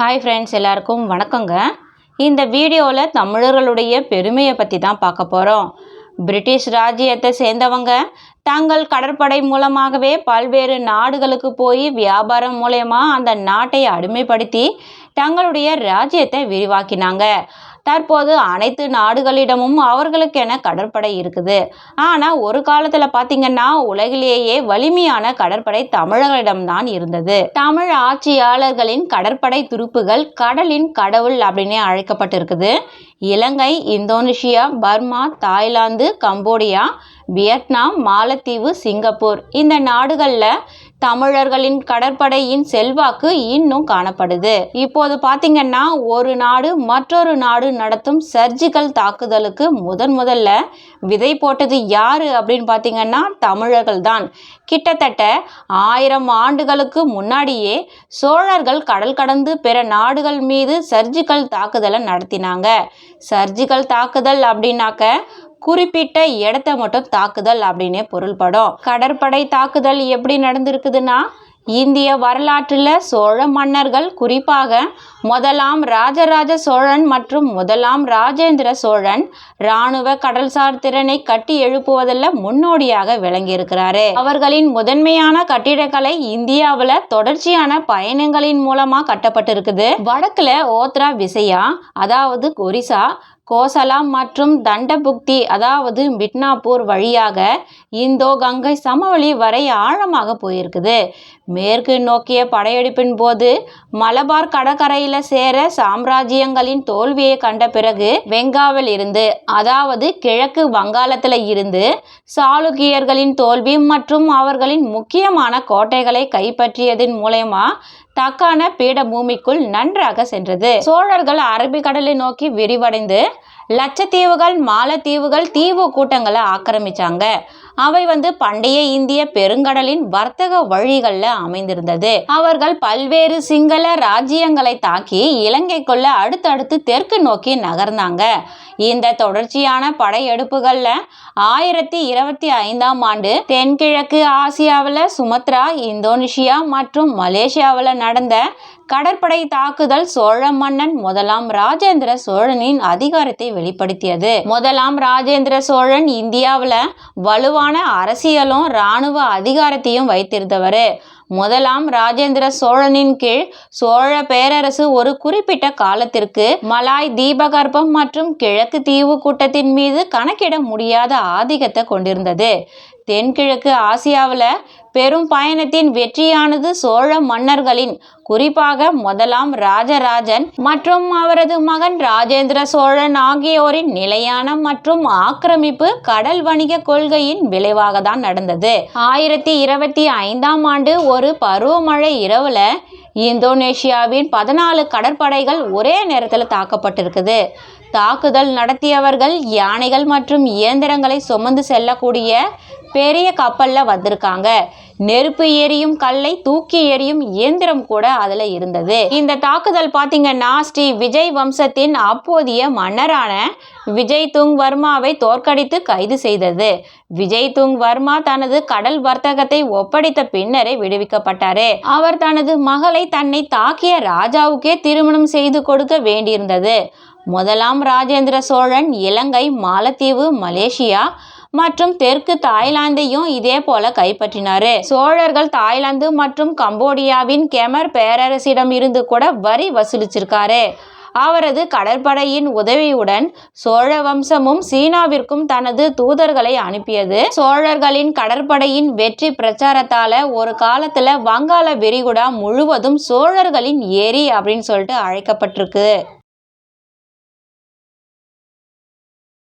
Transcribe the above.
Hi friends எல்லாருக்கும் வணக்கங்க. இந்த வீடியோவில் தமிழர்களுடைய பெருமையை பற்றி தான் பார்க்க போகிறோம் பிரிட்டிஷ் ராஜ்யத்தை சேர்ந்தவங்க தங்கள் கடற்படை மூலமாகவே பல்வேறு நாடுகளுக்கு போய் வியாபாரம் மூலயமா அந்த நாட்டை அடிமைப்படுத்தி தங்களுடைய ராஜ்யத்தை விரிவாக்கினாங்க. தற்போது அனைத்து நாடுகளிடமும் அவர்களுக்கென கடற்படை இருக்குது. ஆனால் ஒரு காலத்தில் பார்த்தீங்கன்னா உலகிலேயே வலிமையான கடற்படை தமிழர்களிடம்தான் இருந்தது. தமிழ் ஆட்சியாளர்களின் கடற்படை துருப்புகள் கடலின் கடவுள் அப்படின்னே அழைக்கப்பட்டிருக்குது. இலங்கை Indonesia Burma Thailand Cambodia Vietnam மாலத்தீவு சிங்கப்பூர் இந்த நாடுகளில் தமிழர்களின் கடற்படையின் செல்வாக்கு இன்னும் காணப்படுது. இப்போது பாத்தீங்கன்னா ஒரு நாடு மற்றொரு நாடு நடத்தும் சர்ஜிக்கல் தாக்குதலுக்கு முதன் முதல்ல விதை போட்டது யாரு அப்படின்னு பாத்தீங்கன்னா தமிழர்கள் தான். கிட்டத்தட்ட ஆயிரம் ஆண்டுகளுக்கு முன்னாடியே சோழர்கள் கடல் கடந்து பிற நாடுகள் மீது சர்ஜிக்கல் தாக்குதலை நடத்தினாங்க. சர்ஜிக்கல் தாக்குதல் அப்படின்னாக்க குறிப்பிட்ட இடத்த மட்டும் தாக்குதல் அப்படின்னே பொருள்படும். கடற்படை தாக்குதல் எப்படி நடந்திருக்குதுன்னா இந்திய வரலாற்றில் சோழ மன்னர்கள் குறிப்பாக முதலாம் ராஜராஜ சோழன் மற்றும் முதலாம் ராஜேந்திர சோழன் இராணுவ கடல்சார் திறனை கட்டி எழுப்புவதில் முன்னோடியாக விளங்கியிருக்கிறாரு. அவர்களின் முதன்மையான கட்டிடக்கலை இந்தியாவில் தொடர்ச்சியான பயணங்களின் மூலமாக கட்டப்பட்டிருக்குது. வடக்கில் ஓத்ரா விசையா அதாவது ஒரிசா கோசலாம் மற்றும் தண்டபுக்தி அதாவது மிட்னாப்பூர் வழியாக இந்தோ கங்கை சமவெளி வரை ஆழமாக போயிருக்குது. மேற்கு நோக்கிய படையெடுப்பின் போது மலபார் கடற்கரையில் சேர சாம்ராஜ்யங்களின் தோல்வியை கண்ட பிறகு வெங்காவில் இருந்து அதாவது கிழக்கு வங்காளத்தில் இருந்து சாளுக்கியர்களின் தோல்வி மற்றும் அவர்களின் முக்கியமான கோட்டைகளை கைப்பற்றியதன் மூலயமா தக்கான பீடபூமிக்குள் நன்றாக சென்றது. சோழர்கள் அரபிக்கடலை நோக்கி விரிவடைந்து லட்சத்தீவுகள் மாலத்தீவுகள் தீவு கூட்டங்களை ஆக்கிரமிச்சாங்க. அவை வந்து பண்டைய இந்திய பெருங்கடலின் வர்த்தக வழிகளில் அமைந்திருந்தது. அவர்கள் பல்வேறு சிங்கள ராஜ்யங்களை தாக்கி இலங்கைக்குள்ள அடுத்தடுத்து தெற்கு நோக்கி நகர்ந்தாங்க. இந்த தொடர்ச்சியான படையெடுப்புகளில் ஆயிரத்தி இருபத்தி ஐந்தாம் ஆண்டு தென்கிழக்கு ஆசியாவில் சுமத்ரா இந்தோனேஷியா மற்றும் மலேசியாவில் நடந்த கடற்படை தாக்குதல் சோழ மன்னன் முதலாம் ராஜேந்திர சோழனின் அதிகாரத்தை வெளிப்படுத்தியது. முதலாம் ராஜேந்திர சோழன் இந்தியாவில் வலுவான அரசியலும் இராணுவ அதிகாரத்தையும் வைத்திருந்தவர். முதலாம் ராஜேந்திர சோழனின் கீழ் சோழ பேரரசு ஒரு குறிப்பிட்ட காலத்திற்கு மலாய் தீபகற்பம் மற்றும் கிழக்கு தீவு கூட்டத்தின் மீது கணக்கிட முடியாத ஆதிக்கத்தை கொண்டிருந்தது. தென்கிழக்கு ஆசியாவில் பெரும் பயணத்தின் வெற்றியானது சோழ மன்னர்களின். குறிப்பாக முதலாம் ராஜராஜன் மற்றும் அவரது மகன் ராஜேந்திர சோழன் ஆகியோரின் நிலையான மற்றும் ஆக்கிரமிப்பு கடல் வணிக கொள்கையின் விளைவாக தான் நடந்தது. ஆயிரத்தி இருபத்தி ஐந்தாம் ஆண்டு ஒரு பருவமழை இரவுல இந்தோனேஷியாவின் பதினாலு கடற்படைகள் ஒரே நேரத்தில் தாக்கப்பட்டிருக்குது. தாக்குதல் நடத்தியவர்கள் யானைகள் மற்றும் இயந்திரங்களை சுமந்து செல்லக்கூடிய பெரிய கப்பலில் வந்திருக்காங்க. நெருப்பு எரியும் கல்லை தூக்கி எரியும் இயந்திரம் கூட அதில் இருந்தது. இந்த தாக்குதல் பார்த்தீங்கன்னா ஸ்ரீ விஜய் வம்சத்தின் அப்போதைய மன்னரான விஜய் துங் வர்மாவை தோற்கடித்து கைது செய்தது. விஜய் துங் வர்மா தனது கடல் வர்த்தகத்தை ஒப்படைத்த பின்னரே விடுவிக்கப்பட்டாரு. அவர் தனது மகளை தன்னை தாக்கிய ராஜாவுக்கே திருமணம் செய்து கொடுக்க வேண்டியிருந்தது. முதலாம் ராஜேந்திர சோழன் இலங்கை மாலத்தீவு மலேசியா மற்றும் தெற்கு தாய்லாந்தையும் இதே போல கைப்பற்றினாரு. சோழர்கள் தாய்லாந்து மற்றும் கம்போடியாவின் கெமர் பேரரசிடம் இருந்து கூட வரி வசூலிச்சிருக்காரு. அவரது கடற்படையின் உதவியுடன் சோழ வம்சமும் சீனாவிற்கும் தனது தூதர்களை அனுப்பியது. சோழர்களின் கடற்படையின் வெற்றி பிரச்சாரத்தால ஒரு காலத்துல வங்காள விரிகுடா முழுவதும் சோழர்களின் ஏரி அப்படின்னு சொல்லிட்டு அழைக்கப்பட்டிருக்கு.